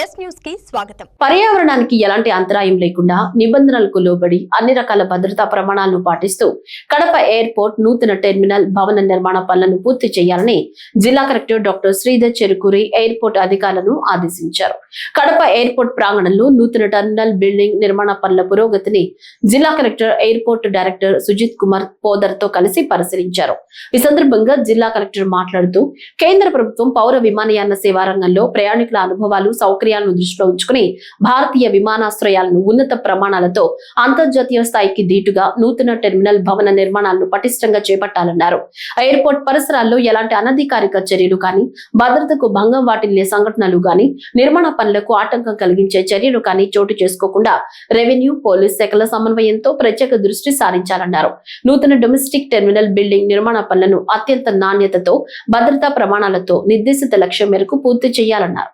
Yes న్యూస్కి స్వాగతం. పర్యావరణానికి ఎలాంటి అంతరాయం లేకుండా నిబంధనలకు లోబడి అన్ని రకాల భద్రతా ప్రమాణాలను పాటిస్తూ కడప ఎయిర్పోర్ట్ నూతన టెర్మినల్ భవన నిర్మాణ పనులను పూర్తి చేయాలని జిల్లా collector doctor Sridhar Cherukuri airport అధికారులను ఆదేశించారు. కడప ఎయిర్పోర్ట్ ప్రాంగణంలో నూతన టెర్మినల్ బిల్డింగ్ నిర్మాణ పనుల పురోగతిని జిల్లా collector airport director Sujit Kumar పోదర్తో కలిసి పరిశీలించారు. ఈ సందర్భంగా జిల్లా కలెక్టర్ మాట్లాడుతూ కేంద్ర ప్రభుత్వం పౌర విమానయాన సేవా రంగంలో ప్రయాణికుల అనుభవాలు సౌకర్యాలను దృష్టిలో ఉంచుకుని భారతీయ విమానాశ్రయాలను ఉన్నత ప్రమాణాలతో అంతర్జాతీయ స్థాయికి దీటుగా నూతన టెర్మినల్ భవన నిర్మాణాలను పటిష్టంగా చేపట్టాలన్నారు. ఎయిర్పోర్ట్ పరిసరాల్లో ఎలాంటి అనధికారిక చర్యలు కానీ భద్రతకు భంగం వాటిల్లే సంఘటనలు కానీ నిర్మాణ పనులకు ఆటంకం కలిగించే చర్యలు కానీ చోటు చేసుకోకుండా రెవెన్యూ పోలీస్ శాఖల సమన్వయంతో ప్రత్యేక దృష్టి సారించాలన్నారు. నూతన డొమెస్టిక్ టెర్మినల్ బిల్డింగ్ నిర్మాణ పనులను అత్యంత నాణ్యతతో భద్రతా ప్రమాణాలతో నిర్దేశిత లక్ష్యం మేరకు పూర్తి చేయాలన్నారు.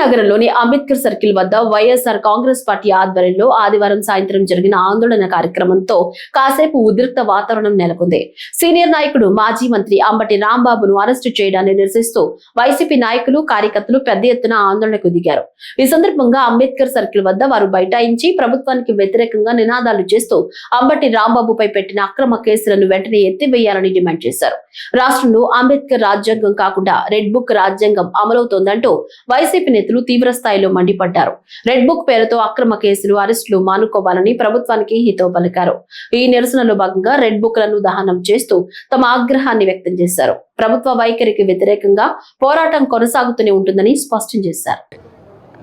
నగరంలోని అంబేద్కర్ సర్కిల్ వద్ద వైఎస్ఆర్ కాంగ్రెస్ పార్టీ ఆధ్వర్యంలో ఆదివారం సాయంత్రం జరిగిన ఆందోళన కార్యక్రమంతో కాసేపు ఉద్రిక్త వాతావరణం నెలకొంది. సీనియర్ నాయకుడు మాజీ మంత్రి అంబటి రాంబాబును అరెస్టు చేయడాన్ని నిరసిస్తూ వైసీపీ నాయకులు కార్యకర్తలు పెద్ద ఎత్తున ఆందోళనకు దిగారు. ఈ సందర్భంగా అంబేద్కర్ సర్కిల్ వద్ద వారు బైఠాయించి ప్రభుత్వానికి వ్యతిరేకంగా నినాదాలు చేస్తూ అంబటి రాంబాబుపై పెట్టిన అక్రమ కేసులను వెంటనే ఎత్తివేయాలని డిమాండ్ చేశారు. రాష్ట్రంలో అంబేద్కర్ రాజ్యాంగం కాకుండా రెడ్ బుక్ రాజ్యాంగం అమలవుతోందంటూ వైసీపీ నేతలు తీవ్ర స్థాయిలో మండిపడ్డారు. రెడ్ బుక్ పేరుతో అక్రమ కేసులు అరెస్టులు మానుకోవాలని ప్రభుత్వానికి హితో పలికారు. ఈ నిరసనలో భాగంగా రెడ్ బుక్లను దహనం చేస్తూ తమ ఆగ్రహాన్ని వ్యక్తం చేశారు. ప్రభుత్వ వైఖరికి వ్యతిరేకంగా పోరాటం కొనసాగుతూనే ఉంటుందని స్పష్టం చేశారు.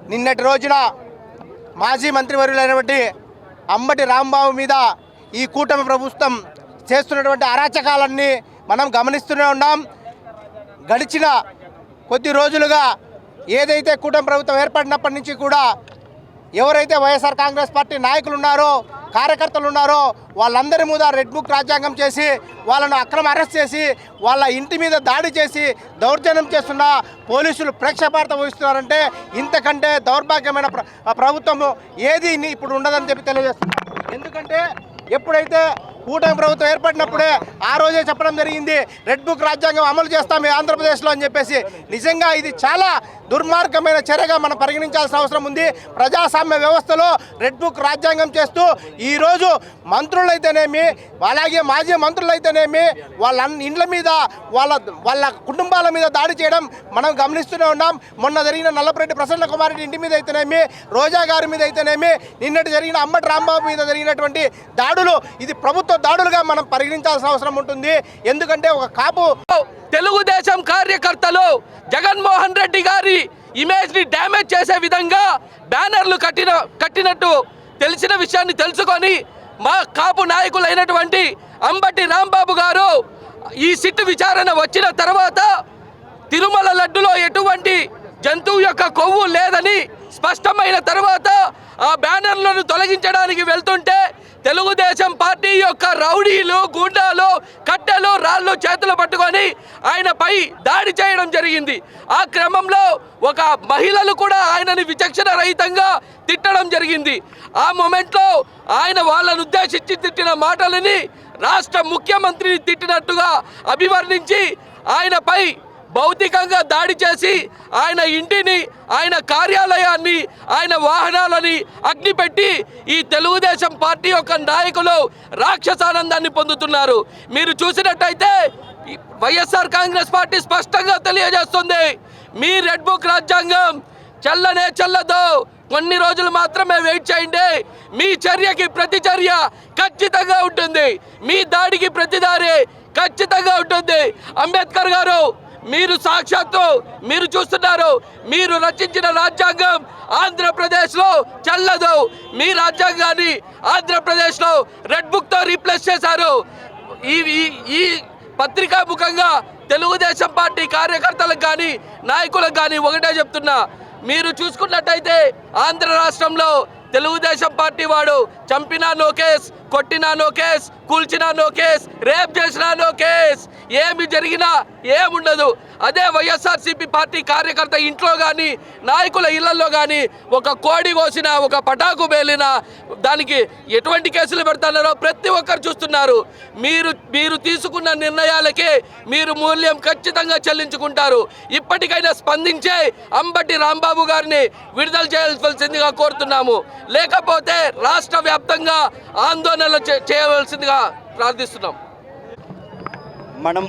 నిన్నటి రోజున మాజీ మంత్రివర్యులైనటువంటి అంబటి రాంబాబు మీద ఈ కూటమి ప్రభుత్వం చేస్తున్నటువంటి అరాచకాలన్నీ మనం గమనిస్తూనే ఉన్నాం. గడిచిన కొద్ది రోజులుగా ఏదైతే కూటమి ప్రభుత్వం ఏర్పడినప్పటి నుంచి కూడా ఎవరైతే వైఎస్ఆర్ కాంగ్రెస్ పార్టీ నాయకులు ఉన్నారో కార్యకర్తలు ఉన్నారో వాళ్ళందరి మీద రెడ్ బుక్ రాజ్యాంగం చేసి వాళ్ళను అక్రమ అరెస్ట్ చేసి వాళ్ళ ఇంటి మీద దాడి చేసి దౌర్జన్యం చేస్తున్న పోలీసులు ప్రేక్షపార్త వహిస్తున్నారంటే ఇంతకంటే దౌర్భాగ్యమైన ప్ర ప్రభుత్వము ఏది ఇప్పుడు ఉండదని చెప్పి తెలియజేస్తున్నారు ఎందుకంటే ఎప్పుడైతే కూటమి ప్రభుత్వం ఏర్పడినప్పుడే ఆ రోజే చెప్పడం జరిగింది. రెడ్ బుక్ రాజ్యాంగం అమలు చేస్తాం ఈ ఆంధ్రప్రదేశ్లో అని చెప్పేసి. నిజంగా ఇది చాలా దుర్మార్గమైన చర్యగా మనం పరిగణించాల్సిన అవసరం ఉంది. ప్రజాస్వామ్య వ్యవస్థలో రెడ్ బుక్ రాజ్యాంగం చేస్తూ ఈరోజు మంత్రులైతేనేమి అలాగే మాజీ మంత్రులైతేనేమి వాళ్ళ ఇండ్ల మీద వాళ్ళ వాళ్ళ కుటుంబాల మీద దాడి చేయడం మనం గమనిస్తూనే ఉన్నాం. మొన్న జరిగిన నల్లపరెడ్డి ప్రసన్న కుమార్ ఇంటి మీద అయితేనేమి రోజా గారి మీద అయితేనేమి నిన్నటి జరిగిన అమ్మటి రాంబాబు మీద జరిగినటువంటి దాడులు ఇది ప్రభుత్వ దాడులుగా మనం పరిగణించాల్సిన అవసరం ఉంటుంది. ఎందుకంటే ఒక కాపు తెలుగుదేశం కార్యకర్తలు జగన్మోహన్ రెడ్డి గారి ఇమేజ్ని డ్యామేజ్ చేసే విధంగా బ్యానర్లు కట్టిన కట్టినట్టు తెలిసిన విషయాన్ని తెలుసుకొని మా కాపు నాయకులైనటువంటి అంబటి రాంబాబు గారు ఈ సిట్టు విచారణ వచ్చిన తర్వాత తిరుమల లడ్డులో ఎటువంటి జంతువు యొక్క కొవ్వు లేదని స్పష్టమైన తర్వాత ఆ బ్యానర్లను తొలగించడానికి వెళ్తుంటే తెలుగుదేశం పార్టీ యొక్క రౌడీలు గుండాలు కట్టెలు రాళ్ళు చేతులు పట్టుకొని ఆయనపై దాడి చేయడం జరిగింది. ఆ క్రమంలో ఒక మహిళలు కూడా ఆయనని విచక్షణ రహితంగా తిట్టడం జరిగింది. ఆ మొమెంట్లో ఆయన వాళ్ళను ఉద్దేశించి తిట్టిన మాటలని రాష్ట్ర ముఖ్యమంత్రిని తిట్టినట్టుగా అభివర్ణించి ఆయనపై భౌతికంగా దాడి చేసి ఆయన ఇంటిని ఆయన కార్యాలయాన్ని ఆయన వాహనాలని అగ్నిపెట్టి ఈ తెలుగుదేశం పార్టీ యొక్క నాయకులు రాక్షసానందాన్ని పొందుతున్నారు. మీరు చూసినట్టయితే వైఎస్ఆర్ కాంగ్రెస్ పార్టీ స్పష్టంగా తెలియజేస్తుంది. మీ రెడ్ బుక్ రాజ్యాంగం చల్లనే చల్లదు. కొన్ని రోజులు మాత్రమే వెయిట్ చేయండి. మీ చర్యకి ప్రతి చర్య ఖచ్చితంగా ఉంటుంది. మీ దాడికి ప్రతి దారి ఖచ్చితంగా ఉంటుంది. అంబేద్కర్ గారు మీరు సాక్షాత్తు మీరు చూస్తున్నారు మీరు రచించిన రాజ్యాంగం ఆంధ్రప్రదేశ్లో చల్లదు. మీ రాజ్యాంగాన్ని ఆంధ్రప్రదేశ్లో రెడ్ బుక్తో రీప్లేస్ చేశారు. ఈ ఈ- ఈ పత్రికా ముఖంగా తెలుగుదేశం పార్టీ కార్యకర్తలకు కానీ నాయకులకు కానీ ఒకటే చెప్తున్నా. మీరు చూసుకున్నట్టయితే ఆంధ్ర రాష్ట్రంలో తెలుగుదేశం పార్టీ వాడు చంపినా నో కేస్ కొట్టినా నో కేస్ కూల్చినా నో కేస్ రేప్ చేసినా నో కేస్. ఏమి జరిగినా ఏముండదు. అదే వైఎస్ఆర్సీపీ పార్టీ కార్యకర్త ఇంట్లో కానీ నాయకుల ఇళ్ళలో కానీ ఒక కోడి కోసిన ఒక పటాకు పేలినా దానికి ఎటువంటి కేసులు పెడతారో ప్రతి ఒక్కరు చూస్తున్నారు. మీరు మీరు తీసుకున్న నిర్ణయాలకే మీరు మూల్యం ఖచ్చితంగా చెల్లించుకుంటారు. ఇప్పటికైనా స్పందించే అంబటి రాంబాబు గారిని విడుదల చేయవలసిందిగా కోరుతున్నాము. లేకపోతే రాష్ట్ర వ్యాప్తంగా ఆందోళనలు చే- చేయవలసిందిగా ప్రార్థిస్తున్నాం. మనం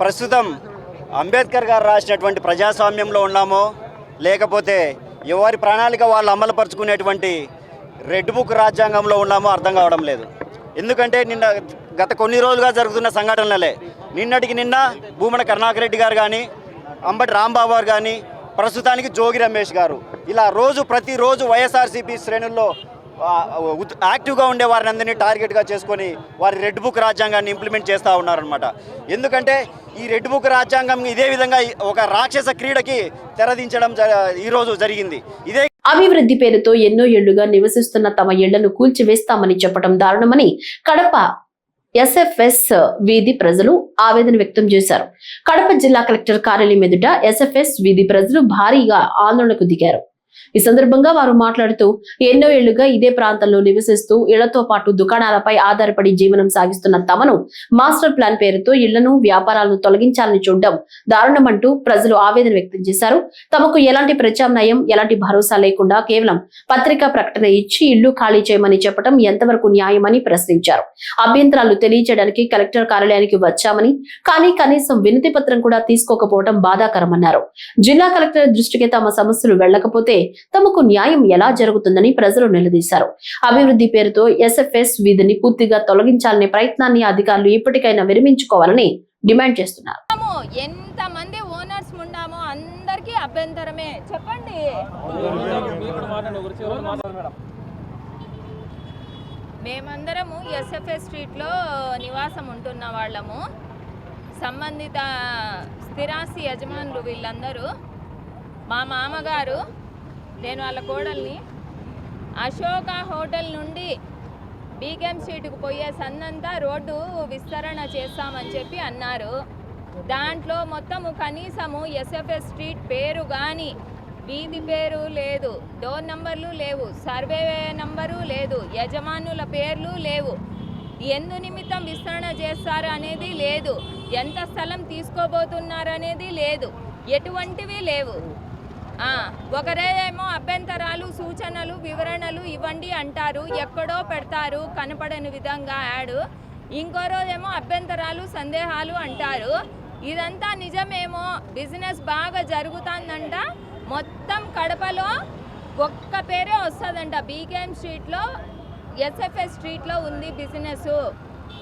ప్రస్తుతం అంబేద్కర్ గారు రాసినటువంటి ప్రజాస్వామ్యంలో ఉన్నామో లేకపోతే ఎవరి ప్రణాళిక వాళ్ళు అమలుపరుచుకునేటువంటి రెడ్ బుక్ రాజ్యాంగంలో ఉన్నామో అర్థం కావడం లేదు. ఎందుకంటే నిన్న గత కొన్ని రోజులుగా జరుగుతున్న సంఘటనలే. నిన్నటికి నిన్న భూమన కరుణాకర్ రెడ్డి గారు కానీ అంబటి రాంబాబు గారు కానీ ప్రస్తుతానికి జోగి రమేష్ గారు ఇలా రోజు ప్రతిరోజు వైఎస్ఆర్సీపీ శ్రేణుల్లో యాక్టివ్గా ఉండే వారిని అందరినీ టార్గెట్గా చేసుకొని వారి రెడ్ బుక్ రాజ్యాంగాన్ని ఇంప్లిమెంట్ చేస్తూ ఉన్నారనమాట ఎందుకంటే ఈ రెడ్ బుక్ రాజ్యాంగం ఇదే విధంగా ఒక రాక్షస క్రీడకి తెరదించడం జ- ఈరోజు జరిగింది. ఇదే అభివృద్ధి పేరుతో ఎన్నో ఏళ్ళుగా నివసిస్తున్న తమ ఇళ్ళను కూల్చివేస్తామని చెప్పడం దారుణమని కడప ఎస్ఎఫ్ఎస్ వీధి ప్రజలు ఆవేదన వ్యక్తం చేశారు. కడప జిల్లా కలెక్టర్ కార్యాలయం ఎదుట ఎస్ఎఫ్ఎస్ వీధి ప్రజలు భారీగా ఆందోళనకు దిగారు. ఈ సందర్భంగా వారు మాట్లాడుతూ ఎన్నో ఏళ్ళుగా ఇదే ప్రాంతంలో నివసిస్తూ ఇళ్ళతో పాటు దుకాణాలపై ఆధారపడి జీవనం సాగిస్తున్న తమను మాస్టర్ ప్లాన్ పేరుతో ఇళ్ళను వ్యాపారాలను తొలగించాలని చూడడం దారుణమంటూ ప్రజలు ఆవేదన వ్యక్తం చేశారు. తమకు ఎలాంటి ప్రత్యామ్నాయం ఎలాంటి భరోసా లేకుండా కేవలం పత్రికా ప్రకటన ఇచ్చి ఇల్లు ఖాళీ చేయమని చెప్పడం ఎంతవరకు న్యాయమని ప్రశ్నించారు. అభ్యంతరాలు తెలియజేయడానికి కలెక్టర్ కార్యాలయానికి వచ్చామని కానీ కనీసం వినతి పత్రం కూడా తీసుకోకపోవడం బాధాకరమన్నారు. జిల్లా కలెక్టర్ దృష్టికి తమ సమస్యలు వెళ్ళకపోతే తమకు న్యాయం ఎలా జరుగుతుందని ప్రజలు నిలదీశారు. అభివృద్ధి పేరుతో ఎస్ఎఫ్ఎస్ వీధిని పూర్తిగా తొలగించాలనే ప్రయత్నాన్ని అధికారులు ఇప్పటికైనా విరమించుకోవాలని డిమాండ్ చేస్తున్నారు. ఎంత ఎంతమంది ఓనర్స్ ఉన్నామో అందరికీ అభ్యంతరమే. చెప్పండి. మేమందరము ఎస్ఎఫ్ఎస్ స్ట్రీట్లో నివాసం ఉంటున్న వాళ్ళము. సంబంధిత స్థిరాస్తి యజమానులు వీళ్ళందరూ. మా మామగారు నేను వాళ్ళ కోడల్ని అశోక హోటల్ నుండి బీకెం స్ట్రీట్కి పోయే సందంతా రోడ్డు విస్తరణ చేస్తామని చెప్పి అన్నారు. దాంట్లో మొత్తము కనీసము ఎస్ఎఫ్ఎస్ స్ట్రీట్ పేరు కానీ వీధి పేరు లేదు డోర్ నంబర్లు లేవు సర్వే నంబరు లేదు యజమానుల పేర్లు లేవు. ఎందు నిమిత్తం విస్తరణ చేస్తారు అనేది లేదు ఎంత స్థలం తీసుకోబోతున్నారు అనేది లేదు ఎటువంటివి లేవు. ఒకరేమో అభ్యంతరాలు సూచనలు వివరణలు ఇవ్వండి అంటారు. ఎక్కడో పెడతారు కనపడని విధంగా యాడ్. ఇంకో రోజేమో అభ్యంతరాలు సందేహాలు అంటారు. ఇదంతా నిజమేమో బిజినెస్ బాగా జరుగుతుందంట. మొత్తం కడపలో ఒక్క పేరే వస్తుందంట. బీకేఎం స్ట్రీట్లో ఎస్ఎఫ్ఎస్ స్ట్రీట్లో ఉంది బిజినెస్.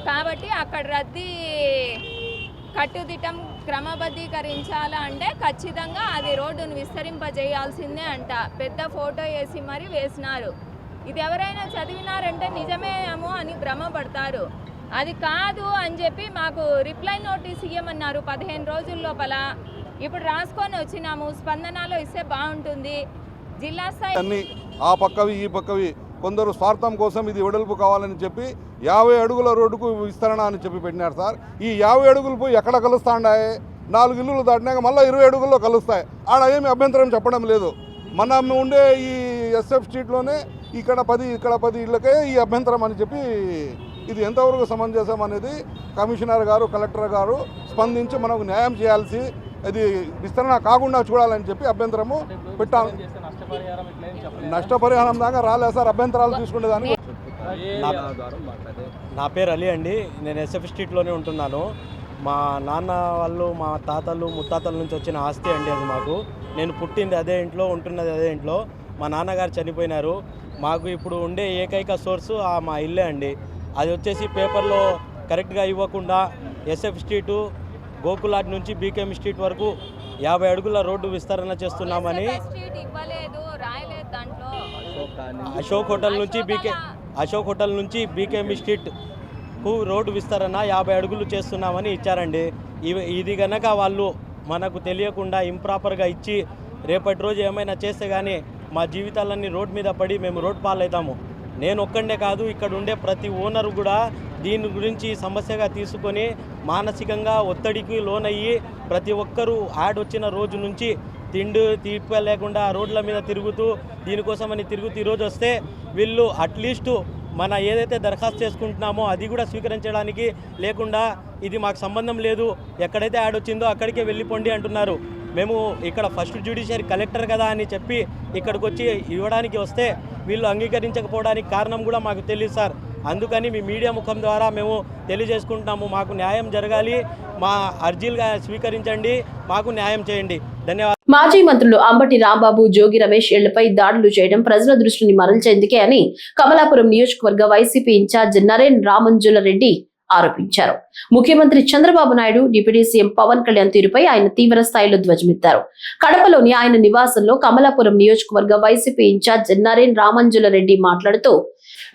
కాబట్టి అక్కడ రద్దీ కట్టుదిట్టం క్రమబద్ధీకరించాలా అంటే ఖచ్చితంగా అది రోడ్డును విస్తరింపజేయాల్సిందే అంట. పెద్ద ఫోటో వేసి మరి వేసినారు. ఇది ఎవరైనా చదివినారంటే నిజమేమో అని భ్రమపడతారు. అది కాదు అని చెప్పి మాకు రిప్లై నోటీస్ ఇవ్వమన్నారు పదిహేను రోజుల లోపల. ఇప్పుడు రాసుకొని వచ్చినాము స్పందనలో ఇస్తే బాగుంటుంది. జిల్లా స్థాయి అన్ని ఆ పక్కవి ఈ పక్కవి కొందరు స్వార్థం కోసం ఇది వెడల్పు కావాలని చెప్పి యాభై అడుగుల రోడ్డుకు విస్తరణ అని చెప్పి పెట్టినారు సార్. ఈ యాభై అడుగులు పోయి ఎక్కడ కలుస్తాండాయి? నాలుగు ఇల్లులు దాటినాక మళ్ళీ ఇరవై అడుగుల్లో కలుస్తాయి. ఆడ ఏమి అభ్యంతరం చెప్పడం లేదు. మనం ఉండే ఈ ఎస్ఎఫ్ స్ట్రీట్లోనే ఇక్కడ పది ఇక్కడ పది ఇళ్ళకే ఈ అభ్యంతరం అని చెప్పి ఇది ఎంతవరకు సమంజసం అనేది కమిషనర్ గారు కలెక్టర్ గారు స్పందించి మనకు న్యాయం చేయాల్సి ఇది విస్తరణ కాకుండా చూడాలని చెప్పి అభ్యంతరము పెట్టాను నష్టపరిహారం దాకా రాలేదు సార్ అభ్యంతరాలు తీసుకునేదానికి. నా నా పేరు అలీ అండి. నేను ఎస్ఎఫ్ స్ట్రీట్లోనే ఉంటున్నాను. మా నాన్న వాళ్ళు మా తాతలు ముత్తాతల నుంచి వచ్చిన ఆస్తి అండి అది మాకు. నేను పుట్టింది అదే ఇంట్లో ఉంటున్నది అదే ఇంట్లో. మా నాన్నగారు చనిపోయినారు. మాకు ఇప్పుడు ఉండే ఏకైక సోర్సు ఆ మా ఇల్లే అండి. అది వచ్చేసి పేపర్లో కరెక్ట్గా ఇవ్వకుండా ఎస్ఎఫ్ స్ట్రీటు గోకులాట్ నుంచి బీకేఎం స్ట్రీట్ వరకు యాభై అడుగుల రోడ్డు విస్తరణ చేస్తున్నామని అశోక్ హోటల్ నుంచి బీకే అశోక్ హోటల్ నుంచి బీకేఎం స్ట్రీట్కు రోడ్డు విస్తరణ యాభై అడుగులు చేస్తున్నామని ఇచ్చారండి. ఇవి ఇది గనక వాళ్ళు మనకు తెలియకుండా ఇంప్రాపర్గా ఇచ్చి రేపటి రోజు ఏమైనా చేస్తే కానీ మా జీవితాలన్నీ రోడ్ మీద పడి మేము రోడ్ పాలవుతాము. నేను ఒక్కడే కాదు ఇక్కడ ఉండే ప్రతి ఓనర్ కూడా దీని గురించి సమస్యగా తీసుకొని మానసికంగా ఒత్తిడికి లోనయ్యి ప్రతి ఒక్కరూ యాడ్ వచ్చిన రోజు నుంచి తిండి తీప లేకుండా రోడ్ల మీద తిరుగుతూ దీనికోసమని తిరుగుతూ ఈరోజు వస్తే వీళ్ళు అట్లీస్టు మన ఏదైతే దరఖాస్తు చేసుకుంటున్నామో అది కూడా స్వీకరించడానికి లేకుండా ఇది మాకు సంబంధం లేదు ఎక్కడైతే యాడ్ వచ్చిందో అక్కడికే వెళ్ళిపోండి అంటున్నారు. మేము ఇక్కడ ఫస్ట్ జ్యుడిషియరీ కలెక్టర్ కదా అని చెప్పి ఇక్కడికి వచ్చి ఇవ్వడానికి వస్తే వీళ్ళు అంగీకరించకపోవడానికి కారణం కూడా మాకు తెలియదు సార్. అందుకని మీ మీడియా ముఖం ద్వారా మేము తెలియజేసుకుంటున్నాము. మాకు న్యాయం జరగాలి. మా అర్జీలుగా స్వీకరించండి. మాకు న్యాయం చేయండి. ధన్యవాదాలు. మాజీ మంత్రులు అంబటి రాంబాబు జోగి రమేష్ ఇళ్ళపై దాడులు చేయడం ప్రజల దృష్టిని మరల్చేందుకే అని కమలాపురం నియోజకవర్గ వైసీపీ ఇన్ఛార్జ్ నరేన్ రామంజుల రెడ్డి ఆరోపించారు. ముఖ్యమంత్రి చంద్రబాబు నాయుడు డిప్యూటీ సీఎం పవన్ కళ్యాణ్ తీరుపై ఆయన తీవ్ర స్థాయిలో ధ్వజమెత్తారు. కడపలోని ఆయన నివాసంలో కమలాపురం నియోజకవర్గ వైసీపీ ఇన్ఛార్జ్ నరేన్ రామంజుల రెడ్డి మాట్లాడుతూ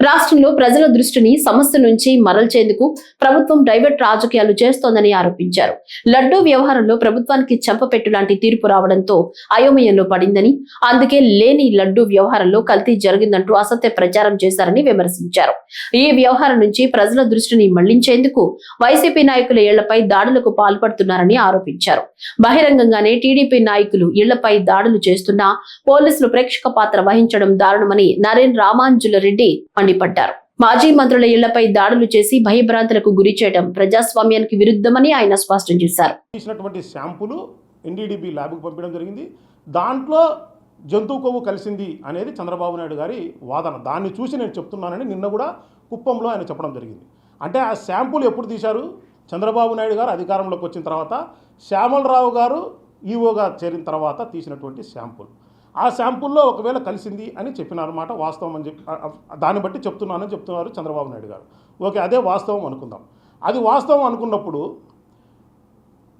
రాష్ట్రంలో ప్రజల దృష్టిని సమస్య నుంచి మరల్చేందుకు ప్రభుత్వం డైవర్ట్ రాజకీయాలు చేస్తోందని ఆరోపించారు. లడ్డూ వ్యవహారంలో ప్రభుత్వానికి చెంపపెట్టు లాంటి తీర్పు రావడంతో అయోమయంలో పడిందని అందుకే లేని లడ్డూ వ్యవహారంలో కల్తీ జరిగిందంటూ అసత్య ప్రచారం చేశారని విమర్శించారు. ఈ వ్యవహారం నుంచి ప్రజల దృష్టిని మళ్ళించేందుకు వైసీపీ నాయకుల ఇళ్ళపై దాడులకు పాల్పడుతున్నారని ఆరోపించారు. బహిరంగంగానే టీడీపీ నాయకులు ఇళ్ళపై దాడులు చేస్తున్నా పోలీసులు ప్రేక్షక పాత్ర వహించడం దారుణమని నరేన్ రామాంజుల రెడ్డి మండిపడ్డారు మాజీ మంత్రుల ఇళ్ళపై దాడులు చేసి భయభ్రాంతులకు గురి చేయడం ప్రజాస్వామ్యానికి విరుద్ధమని ఆయన స్పష్టం చేశారు. తీసినటువంటి శాంపులు ఎన్డీడీబీ ల్యాబ్కు పంపించడం జరిగింది. దాంట్లో జంతువు కొవ్వు కలిసింది అనేది చంద్రబాబు నాయుడు గారి వాదన. దాన్ని చూసి నేను చెప్తున్నానని నిన్న కూడా కుప్పంలో ఆయన చెప్పడం జరిగింది. అంటే ఆ శాంపుల్ ఎప్పుడు తీశారు? చంద్రబాబు నాయుడు గారు అధికారంలోకి వచ్చిన తర్వాత శ్యామలరావు గారు ఈఓగా చేరిన తర్వాత తీసినటువంటి శాంపుల్. ఆ శాంపుల్లో ఒకవేళ కలిసింది అని చెప్పినారన్నమాట వాస్తవం అని చెప్పి దాన్ని బట్టి చెప్తున్నానని చెప్తున్నారు చంద్రబాబు నాయుడు గారు. ఓకే అదే వాస్తవం అనుకుందాం. అది వాస్తవం అనుకున్నప్పుడు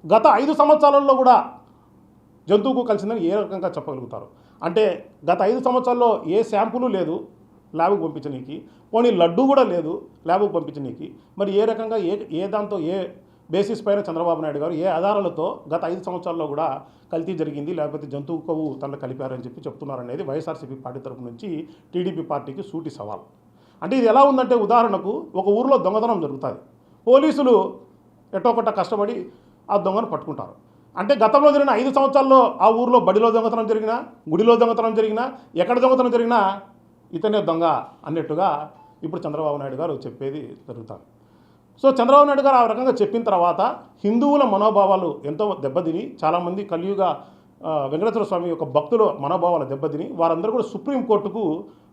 గత ఐదు సంవత్సరాలలో కూడా జంతువుకు కలిసిందని ఏ రకంగా చెప్పగలుగుతారు? అంటే గత ఐదు సంవత్సరాల్లో ఏ శాంపులు లేదు ల్యాబ్కి పంపించడానికి పోనీ లడ్డు కూడా లేదు ల్యాబ్కి పంపించడానికి మరి ఏ రకంగా ఏ ఏ దాంతో ఏ బేసిస్ పైన చంద్రబాబు నాయుడు గారు ఏ ఆధారాలతో గత ఐదు సంవత్సరాల్లో కూడా కల్తీ జరిగింది లేకపోతే జంతువు కొవ్వు తనలో కలిపారని చెప్పి చెప్తున్నారనేది వైఎస్ఆర్సీపీ పార్టీ తరపు నుంచి టీడీపీ పార్టీకి సూటి సవాల్. అంటే ఇది ఎలా ఉందంటే ఉదాహరణకు ఒక ఊరిలో దొంగతనం జరుగుతుంది. పోలీసులు ఎట్టోకట్ట కష్టపడి ఆ దొంగను పట్టుకుంటారు. అంటే గతంలో జరిగిన ఐదు సంవత్సరాల్లో ఆ ఊరిలో బడిలో దొంగతనం జరిగినా గుడిలో దొంగతనం జరిగినా ఎక్కడ దొంగతనం జరిగినా ఇతనే దొంగ అన్నట్టుగా ఇప్పుడు చంద్రబాబు నాయుడు గారు చెప్పేది జరుగుతుంది. సో చంద్రబాబు నాయుడు గారు ఆ రకంగా చెప్పిన తర్వాత హిందువుల మనోభావాలు ఎంతో దెబ్బతిని చాలామంది కలియుగ వెంకటేశ్వర స్వామి యొక్క భక్తుల మనోభావాలు దెబ్బతిని వారందరూ కూడా సుప్రీంకోర్టుకు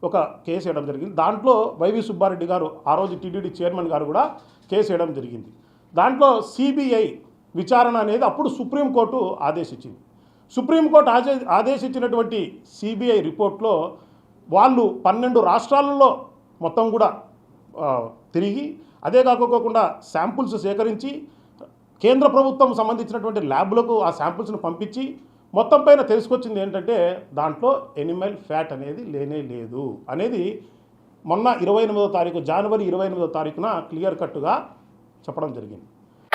ఒక కేసు వేయడం జరిగింది. దాంట్లో వైవి సుబ్బారెడ్డి గారు ఆ రోజు టీటీడీ చైర్మన్ గారు కూడా కేసు వేయడం జరిగింది. దాంట్లో సిబిఐ విచారణ అనేది అప్పుడు సుప్రీంకోర్టు ఆదేశించింది. సుప్రీంకోర్టు ఆదే ఆదేశించినటువంటి సిబిఐ రిపోర్ట్లో వాళ్ళు పన్నెండు రాష్ట్రాలలో మొత్తం కూడా తిరిగి అదే కాకోకుండా శాంపుల్స్ సేకరించి కేంద్ర ప్రభుత్వం సంబంధించినటువంటి ల్యాబ్లకు ఆ శాంపుల్స్ను పంపించి మొత్తం పైన తెలుసుకొచ్చింది ఏంటంటే దాంట్లో ఎనిమల్ ఫ్యాట్ అనేది లేనే లేదు అనేది మొన్న ఇరవై ఎనిమిదో తారీఖు జనవరి ఇరవై ఎనిమిదో తారీఖున క్లియర్ కట్టుగా చెప్పడం జరిగింది.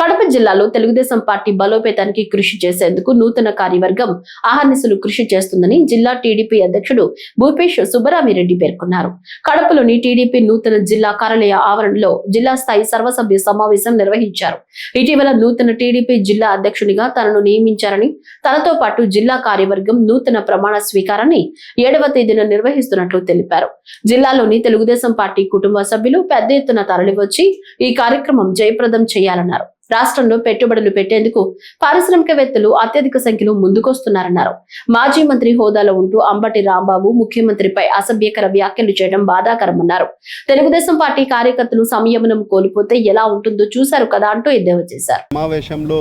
కడప జిల్లాలో తెలుగుదేశం పార్టీ బలోపేతానికి కృషి చేసేందుకు నూతన కార్యవర్గం అహర్నిశలు కృషి చేస్తుందని జిల్లా టీడీపీ అధ్యక్షుడు భూపేష్ సుబ్బరామిరెడ్డి పేర్కొన్నారు. కడపలోని టీడీపీ నూతన జిల్లా కార్యాలయ ఆవరణలో జిల్లా స్థాయి సర్వసభ్య సమావేశం నిర్వహించారు. ఇటీవల నూతన టీడీపీ జిల్లా అధ్యక్షునిగా తనను నియమించారని తనతో పాటు జిల్లా కార్యవర్గం నూతన ప్రమాణ స్వీకారాన్ని ఏడవ తేదీన నిర్వహిస్తున్నట్లు తెలిపారు. జిల్లాలోని తెలుగుదేశం పార్టీ కుటుంబ సభ్యులు పెద్ద ఎత్తున తరలివచ్చి ఈ కార్యక్రమం జయప్రదం చేయాలన్నారు. రాష్ట్రంలో పెట్టుబడులు పెట్టేందుకు పారిశ్రామికవేత్తలు అత్యధిక సంఖ్యలో ముందుకొస్తున్నారన్నారు. మాజీ మంత్రి హోదాలో ఉంటూ అంబటి రాంబాబు ముఖ్యమంత్రిపై అసభ్యకర వ్యాఖ్యలు చేయడం బాధాకరమన్నారు. తెలుగుదేశం పార్టీ కార్యకర్తలు సంయమనం కోల్పోతే ఎలా ఉంటుందో చూశారు కదా అంటూ ఎద్దేవా చేశారు. సమావేశంలో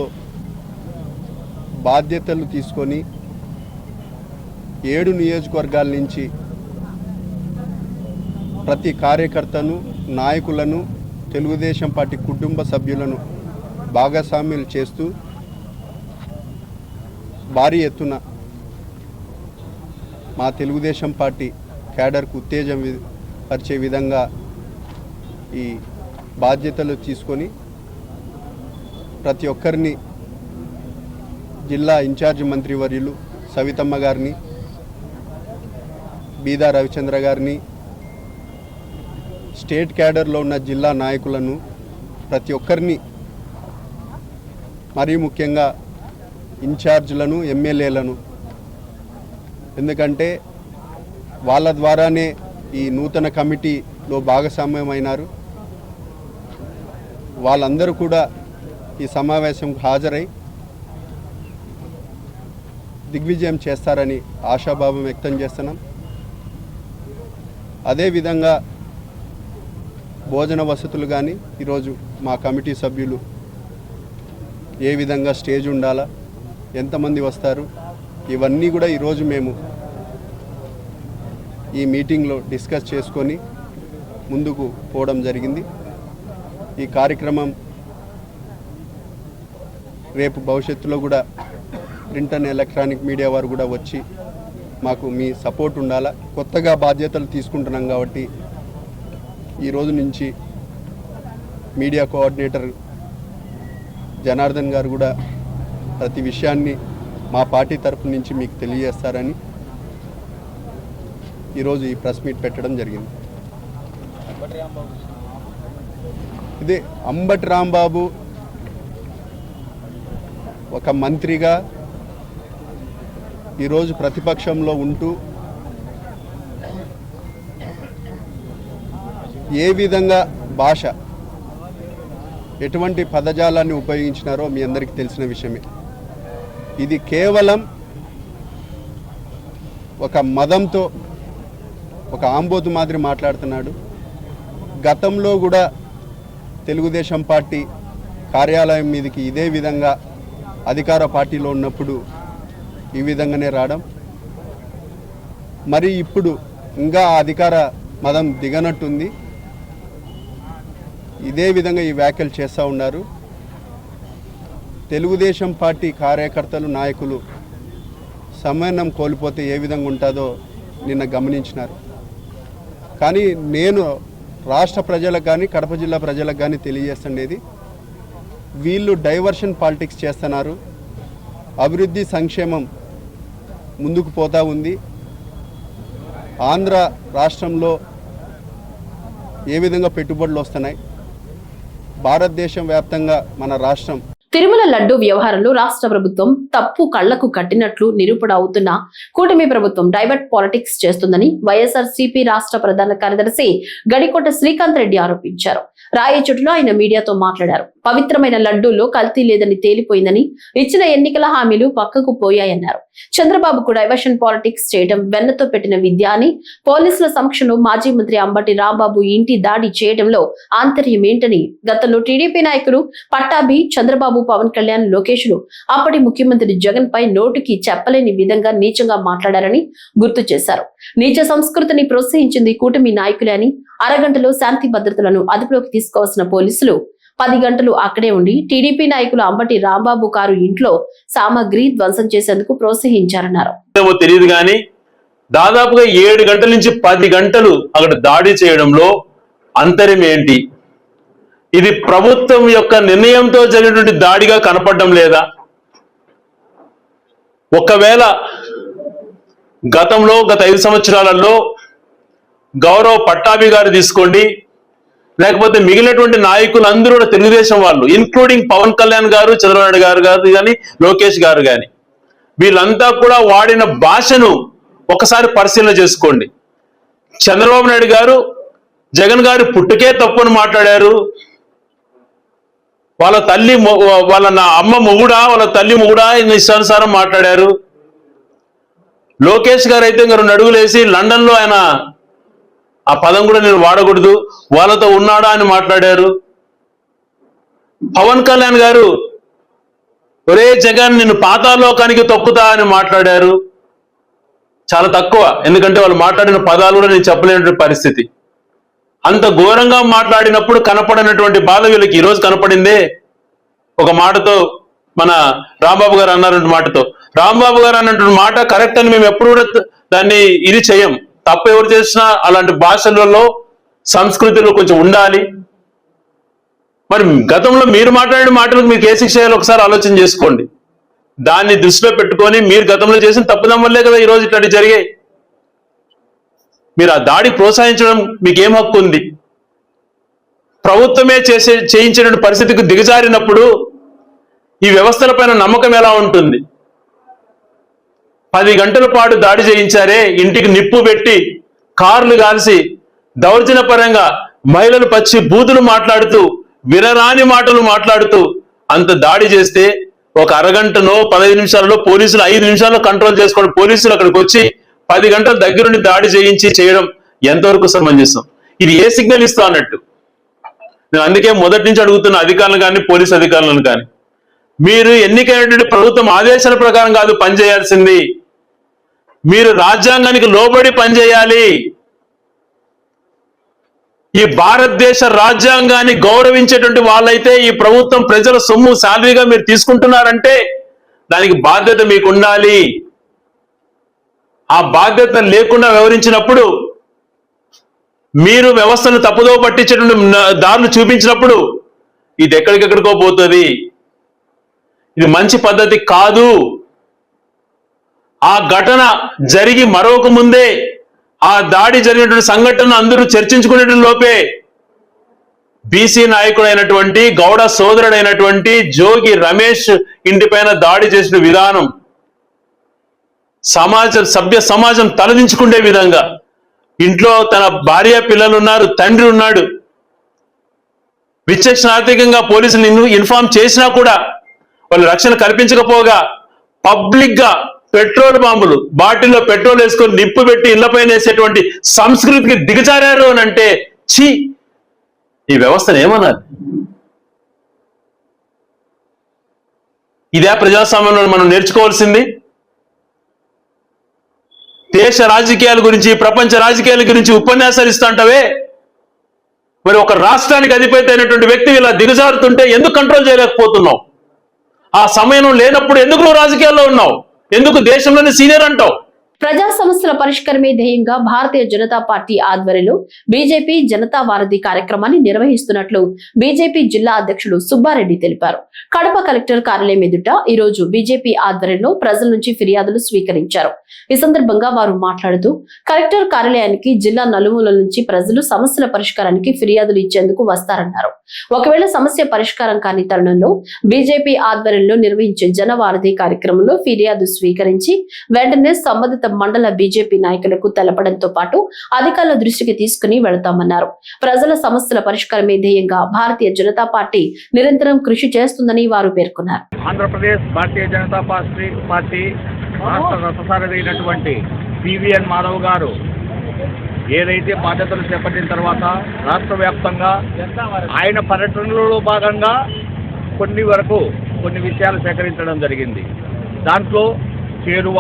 బాధ్యతలు తీసుకొని ఏడు నియోజకవర్గాల నుంచి ప్రతి కార్యకర్తను నాయకులను తెలుగుదేశం పార్టీ కుటుంబ సభ్యులను భాగస్వామ్యులు చేస్తూ భారీ ఎత్తున మా తెలుగుదేశం పార్టీ క్యాడర్కు ఉత్తేజం పరిచే విధంగా ఈ బాధ్యతలు తీసుకొని ప్రతి ఒక్కరిని జిల్లా ఇన్ఛార్జ్ మంత్రివర్యులు సవితమ్మ గారిని బీదా రవిచంద్ర గారిని స్టేట్ క్యాడర్లో ఉన్న జిల్లా నాయకులను ప్రతి ఒక్కరిని మరీ ముఖ్యంగా ఇన్ఛార్జ్లను ఎమ్మెల్యేలను. ఎందుకంటే వాళ్ళ ద్వారానే ఈ నూతన కమిటీలో భాగస్వామ్యమైనారు. వాళ్ళందరూ కూడా ఈ సమావేశంకు హాజరై దిగ్విజయం చేస్తారని ఆశాభావం వ్యక్తం చేస్తున్నాం. అదేవిధంగా భోజన వసతులు కానీ ఈరోజు మా కమిటీ సభ్యులు ఏ విధంగా స్టేజ్ ఉండాలా? ఎంతమంది వస్తారు? ఇవన్నీ కూడా ఈరోజు మేము ఈ మీటింగ్లో డిస్కస్ చేసుకొని ముందుకు పోవడం జరిగింది. ఈ కార్యక్రమం రేపు భవిష్యత్తులో కూడా ప్రింట్ అండ్ ఎలక్ట్రానిక్ మీడియా వారు కూడా వచ్చి మాకు మీ సపోర్ట్ ఉండాలా? కొత్తగా బాధ్యతలు తీసుకుంటున్నాం కాబట్టి ఈ రోజు నుంచి మీడియా కోఆర్డినేటర్ జనార్దన్ గారు కూడా ప్రతి విషయాన్ని మా పార్టీ తరపు నుంచి మీకు తెలియజేస్తారని ఈరోజు ఈ ప్రెస్ మీట్ పెట్టడం జరిగింది. ఇది అంబటి రాంబాబు ఒక మంత్రిగా ఈరోజు ప్రతిపక్షంలో ఉంటూ ఏ విధంగా భాష ఎటువంటి పదజాలాన్ని ఉపయోగించినారో మీ అందరికీ తెలిసిన విషయమే. ఇది కేవలం ఒక మదంతో ఒక ఆంబోతు మాదిరి మాట్లాడుతున్నాడు. గతంలో కూడా తెలుగుదేశం పార్టీ కార్యాలయం మీదకి ఇదే విధంగా అధికార పార్టీలో ఉన్నప్పుడు ఈ విధంగానే రావడం. మరి ఇప్పుడు ఇంకా ఆ అధికార మదం దిగనట్టుంది. ఇదే విధంగా ఈ వ్యాఖ్యలు చేస్తూ ఉన్నారు. తెలుగుదేశం పార్టీ కార్యకర్తలు నాయకులు సమన్వయం కోల్పోతే ఏ విధంగా ఉంటుందో నిన్న గమనించినారు. కానీ నేను రాష్ట్ర ప్రజలకు కానీ కడప జిల్లా ప్రజలకు కానీ తెలియజేస్తుండేది వీళ్ళు డైవర్షన్ పాలిటిక్స్ చేస్తున్నారు. అభివృద్ధి సంక్షేమం ముందుకు పోతూ ఉంది. ఆంధ్ర రాష్ట్రంలో ఏ విధంగా పెట్టుబడులు వస్తున్నాయి? భారతదేశం వ్యాప్తంగా మన రాష్ట్రం తిరుమల లడ్డు వ్యవహారంలో రాష్ట్ర ప్రభుత్వం తప్పు కళ్ళకు కట్టినట్లు నిరూపణ అవుతున్న కూటమి ప్రభుత్వం డైవర్ట్ పాలిటిక్స్ చేస్తుందని వైఎస్ఆర్ సిపి రాష్ట్ర ప్రధాన కార్యదర్శి గడికోట శ్రీకాంత్ రెడ్డి ఆరోపించారు. రాయచోటులో ఆయన మీడియాతో మాట్లాడారు. పవిత్రమైన లడ్డూలో కల్తీ లేదని తేలిపోయిందని ఇచ్చిన ఎన్నికల హామీలు పక్కకు పోయాయన్నారు. చంద్రబాబుకు డైవర్షన్ పాలిటిక్స్ చేయడం వెన్నతో పెట్టిన విద్య అని పోలీసుల సమక్షంలో మాజీ మంత్రి అంబటి రాంబాబు ఇంటి దాడి చేయడంలో ఆంతర్యం ఏంటని గతంలో టీడీపీ నాయకులు పట్టాభి చంద్రబాబు పవన్ కళ్యాణ్ లోకేష్లు అప్పటి ముఖ్యమంత్రి జగన్ పై నోటికి చెప్పలేని విధంగా నీచంగా మాట్లాడారని గుర్తు చేశారు. నీచ సంస్కృతిని ప్రోత్సహించింది కూటమి నాయకులే అని అరగంటలో శాంతి భద్రతలను అదుపులోకి తీసుకోవాల్సిన పోలీసులు పది గంటలు అక్కడే ఉండి టీడీపీ నాయకులు అంబటి రాంబాబు కారు ఇంట్లో సామాగ్రి ధ్వంసం చేసేందుకు ప్రోత్సహించారన్నారు. తెలియదు కానీ దాదాపుగా ఏడు గంటల నుంచి పది గంటలు అక్కడ దాడి చేయడంలో అంతరం ఏంటి? ఇది ప్రభుత్వం యొక్క నిర్ణయంతో జరిగినటువంటి దాడిగా కనపడడం లేదా? ఒకవేళ గతంలో గత ఐదు సంవత్సరాలలో గౌరవ పట్టాభి గారు తీసుకోండి లేకపోతే మిగిలినటువంటి నాయకులు అందరూ కూడా తెలుగుదేశం వాళ్ళు ఇన్క్లూడింగ్ పవన్ కళ్యాణ్ గారు చంద్రబాబు గారు గారు కానీ లోకేష్ గారు కానీ వీళ్ళంతా కూడా వాడిన భాషను ఒకసారి పరిశీలన చేసుకోండి. చంద్రబాబు నాయుడు గారు జగన్ గారు పుట్టుకే తప్పుని మాట్లాడారు. వాళ్ళ తల్లి వాళ్ళ నా అమ్మ మొగుడా వాళ్ళ తల్లి మొగుడా ఇష్టానుసారం మాట్లాడారు. లోకేష్ గారు అయితే ఇంకా రెండు అడుగులు వేసి లండన్లో ఆయన ఆ పదం కూడా నేను వాడకూడదు వాళ్ళతో ఉన్నాడా అని మాట్లాడారు. పవన్ కళ్యాణ్ గారు ఒరే జగన్ నిన్ను పాతాలోకానికి తొక్కుతా అని మాట్లాడారు. చాలా తక్కువ ఎందుకంటే వాళ్ళు మాట్లాడిన పదాలు కూడా నేను చెప్పలేని పరిస్థితి. అంత ఘోరంగా మాట్లాడినప్పుడు కనపడినటువంటి బాధ వీళ్ళకి ఈరోజు కనపడిందే. ఒక మాటతో మన రాంబాబు గారు అన్నారంటు మాటతో. రాంబాబు గారు అన్నటువంటి మాట కరెక్ట్ అని మేము ఎప్పుడు కూడా దాన్ని ఇది చేయం. తప్పు ఎవరు చేసినా అలాంటి భాషలలో సంస్కృతిలో కొంచెం ఉండాలి. మరి గతంలో మీరు మాట్లాడిన మాటలకు మీకు ఏ శిక్ష చేయాలో ఒకసారి ఆలోచన చేసుకోండి. దాన్ని దృష్టిలో పెట్టుకొని మీరు గతంలో చేసిన తప్పుదం వల్లే కదా ఈరోజు ఇట్లాంటివి జరిగాయి. మీరు ఆ దాడి ప్రోత్సహించడం మీకు ఏం హక్కు ఉంది? ప్రభుత్వమే చేసే చేయించిన పరిస్థితికి దిగజారినప్పుడు ఈ వ్యవస్థలపైన నమ్మకం ఎలా ఉంటుంది? పది గంటల పాటు దాడి చేయించారే ఇంటికి నిప్పు పెట్టి కార్లు కాల్సి దౌర్జన్యపరంగా మహిళలు పచ్చి బూతులు మాట్లాడుతూ వినరాని మాటలు మాట్లాడుతూ అంత దాడి చేస్తే ఒక అరగంటనో పదహైదు నిమిషాలలో పోలీసులు ఐదు నిమిషాల్లో కంట్రోల్ చేసుకోండి. పోలీసులు అక్కడికి వచ్చి పది గంటల దగ్గరుండి దాడి చేయించి చేయడం ఎంతవరకు సమంజసం? ఇది ఏ సిగ్నల్ ఇస్తా అన్నట్టు? నేను అందుకే మొదటి నుంచి అడుగుతున్న అధికారులను కానీ పోలీస్ అధికారులను కానీ మీరు ఎన్నికైనటువంటి ప్రభుత్వం ఆదేశాల ప్రకారం కాదు పనిచేయాల్సింది. మీరు రాజ్యాంగానికి లోబడి పనిచేయాలి. ఈ భారతదేశ రాజ్యాంగాన్ని గౌరవించేటువంటి వాళ్ళైతే ఈ ప్రభుత్వం ప్రజల సొమ్ము శాలరీగా మీరు తీసుకుంటున్నారంటే దానికి బాధ్యత మీకు ఉండాలి ఆ బాధ్యత లేకుండా వ్యవహరించినప్పుడు మీరు వ్యవస్థను తప్పుదో పట్టించేటువంటి దారులు చూపించినప్పుడు ఇది ఎక్కడికెక్కడికో పోతుంది. ఇది మంచి పద్ధతి కాదు. ఆ ఘటన జరిగి మరొక ముందే ఆ దాడి జరిగినటువంటి సంఘటన అందరూ చర్చించుకునే లోపే బీసీ నాయకుడైనటువంటి గౌడ సోదరుడైనటువంటి జోగి రమేష్ ఇంటిపైన దాడి చేసిన విధానం. సమాజం సభ్య సమాజం తలదించుకునే విధంగా. ఇంట్లో తన భార్య పిల్లలు ఉన్నారు తండ్రి ఉన్నాడు. విచక్షణార్థికంగా పోలీసులు ఇన్ఫామ్ ఇన్ఫార్మ్ చేసినా కూడా వాళ్ళు రక్షణ కల్పించకపోగా పబ్లిక్గా పెట్రోల్ బాంబులు బాటిల్లో పెట్రోల్ వేసుకొని నిప్పు పెట్టి ఇళ్ళపైన వేసేటువంటి సంస్కృతికి దిగజారారు అని అంటే ఛీ! ఈ వ్యవస్థను ఏమన్నారు ఇదే ప్రజాస్వామ్యంలో మనం నేర్చుకోవాల్సింది. దేశ రాజకీయాల గురించి ప్రపంచ రాజకీయాల గురించి ఉపన్యాసాలు ఇస్తుంటావే మరి ఒక రాష్ట్రానికి అధిపతి అయినటువంటి వ్యక్తి ఇలా దిగజారుతుంటే ఎందుకు కంట్రోల్ చేయలేకపోతున్నావు? ఆ సమయం లేనప్పుడు ఎందుకు నువ్వు రాజకీయాల్లో ఉన్నావు? ఎందుకు దేశంలోనే సీనియర్ అంటావు? ప్రజా సమస్యల పరిష్కారమే ధ్యేయంగా భారతీయ జనతా పార్టీ ఆధ్వర్యంలో బీజేపీ జనతా వారధి కార్యక్రమాన్ని నిర్వహిస్తున్నట్లు బీజేపీ జిల్లా అధ్యక్షుడు సుబ్బారెడ్డి తెలిపారు. కడప కలెక్టర్ కార్యాలయం ఎదుట ఈ రోజు బీజేపీ ఆధ్వర్యంలో ప్రజల నుంచి ఫిర్యాదులు స్వీకరించారు. ఈ సందర్భంగా వారు మాట్లాడుతూ కలెక్టర్ కార్యాలయానికి జిల్లా నలుమూల నుంచి ప్రజలు సమస్యల పరిష్కారానికి ఫిర్యాదులు ఇచ్చేందుకు వస్తారన్నారు. ఒకవేళ సమస్య పరిష్కారం కాని తరుణంలో బీజేపీ ఆధ్వర్యంలో నిర్వహించే జనవారధి కార్యక్రమంలో ఫిర్యాదు స్వీకరించి వెంటనే సంబంధిత మండల బీజేపీ నాయకులకు తెలపడంతో పాటు అధికారుల దృష్టికి తీసుకుని వెళతామన్నారు. ప్రజల సమస్యల పరిష్కారమే ధ్యేయంగా భారతీయ జనతా పార్టీ నిరంతరం కృషి చేస్తుందని వారు పేర్కొన్నారు. ఆంధ్రప్రదేశ్ భారతీయ జనతా పార్టీ పార్టీ రాష్ట్ర రథసారథి పివిఎన్ మాధవ్ గారు ఏదైతే బాధ్యతలు చేపట్టిన తర్వాత రాష్ట్ర వ్యాప్తంగా ఆయన పర్యటనలో భాగంగా కొన్ని వరకు కొన్ని విషయాలు సేకరించడం జరిగింది. దాంట్లో చేరువ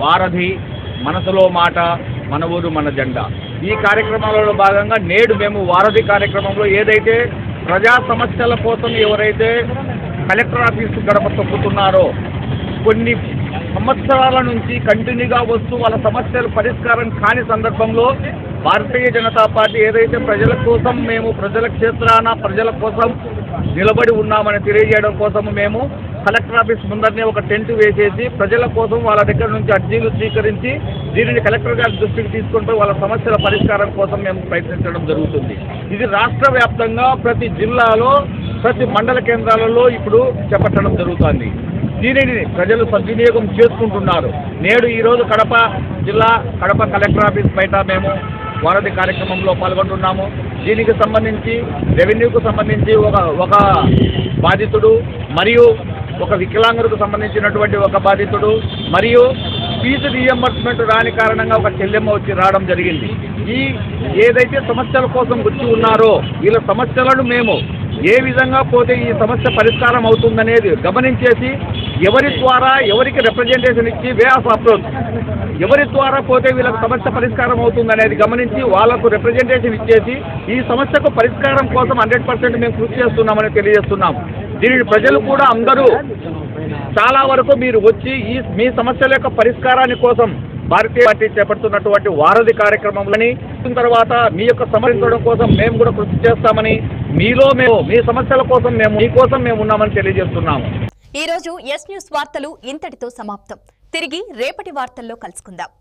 వారధి మనసులో మాట మన ఊరు మన జెండా ఈ కార్యక్రమాలలో భాగంగా నేడు మేము వారధి కార్యక్రమంలో ఏదైతే ప్రజా సమస్యల కోసం ఎవరైతే కలెక్టర్ ఆఫీసు గడప తొక్కుతున్నారో కొన్ని సంవత్సరాల నుంచి కంటిన్యూగా వస్తూ వాళ్ళ సమస్యలు పరిష్కారం కాని సందర్భంలో భారతీయ జనతా పార్టీ ఏదైతే ప్రజల కోసం మేము ప్రజల క్షేత్రాన ప్రజల కోసం నిలబడి ఉన్నామని తెలియజేయడం కోసం మేము కలెక్టర్ ఆఫీస్ ముందరనే ఒక టెంట్ వేసేసి ప్రజల కోసం వాళ్ళ దగ్గర నుంచి అర్జీలు స్వీకరించి దీనిని కలెక్టర్ గారి దృష్టికి తీసుకుంటూ వాళ్ళ సమస్యల పరిష్కారం కోసం మేము ప్రయత్నించడం జరుగుతుంది. ఇది రాష్ట్ర వ్యాప్తంగా ప్రతి జిల్లాలో ప్రతి మండల కేంద్రాలలో ఇప్పుడు చేపట్టడం జరుగుతుంది. దీనిని ప్రజలు సద్వినియోగం చేసుకుంటున్నారు. నేడు ఈరోజు కడప జిల్లా కడప కలెక్టర్ ఆఫీస్ బయట మేము వారధి కార్యక్రమంలో పాల్గొంటున్నాము. దీనికి సంబంధించి రెవెన్యూకు సంబంధించి ఒక ఒక బాధితుడు మరియు ఒక వికలాంగులకు సంబంధించినటువంటి ఒక బాధితుడు మరియు ఫీజు రీఎంబర్స్మెంట్ రాని కారణంగా ఒక చెల్లెమ్మ వచ్చి రావడం జరిగింది. ఈ ఏదైతే సమస్యల కోసం గుర్తు ఉన్నారో వీళ్ళ సమస్యలను మేము ఏ విధంగా పోతే ఈ సమస్య పరిష్కారం అవుతుందనేది గమనించేసి ఎవరి ద్వారా ఎవరికి రిప్రజెంటేషన్ ఇచ్చి వే ఆఫ్ అప్రోచ్ ఎవరి ద్వారా పోతే వీళ్ళకి సమస్య పరిష్కారం అవుతుందనేది గమనించి వాళ్ళకు రిప్రజెంటేషన్ ఇచ్చేసి ఈ సమస్యకు పరిష్కారం కోసం హండ్రెడ్ పర్సెంట్ మేము కృషి చేస్తున్నామని తెలియజేస్తున్నాం. దీనిని ప్రజలు కూడా అందరూ చాలా వరకు మీరు వచ్చి ఈ మీ సమస్యల యొక్క పరిష్కారాన్ని కోసం భారతీయ పార్టీ చేపడుతున్నటువంటి వారధి కార్యక్రమంలోని తర్వాత మీ యొక్క సమరించడం కోసం మేము కూడా కృషి చేస్తామని మీలో మేము మీ సమస్యల కోసం మేము మీకోసం మేము ఉన్నామని తెలియజేస్తున్నాము ఈ రోజు ఎస్ న్యూస్ వార్తలు ఇంతటితో సమాప్తం. తిరిగి రేపటి వార్తల్లో కలుసుకుందాం.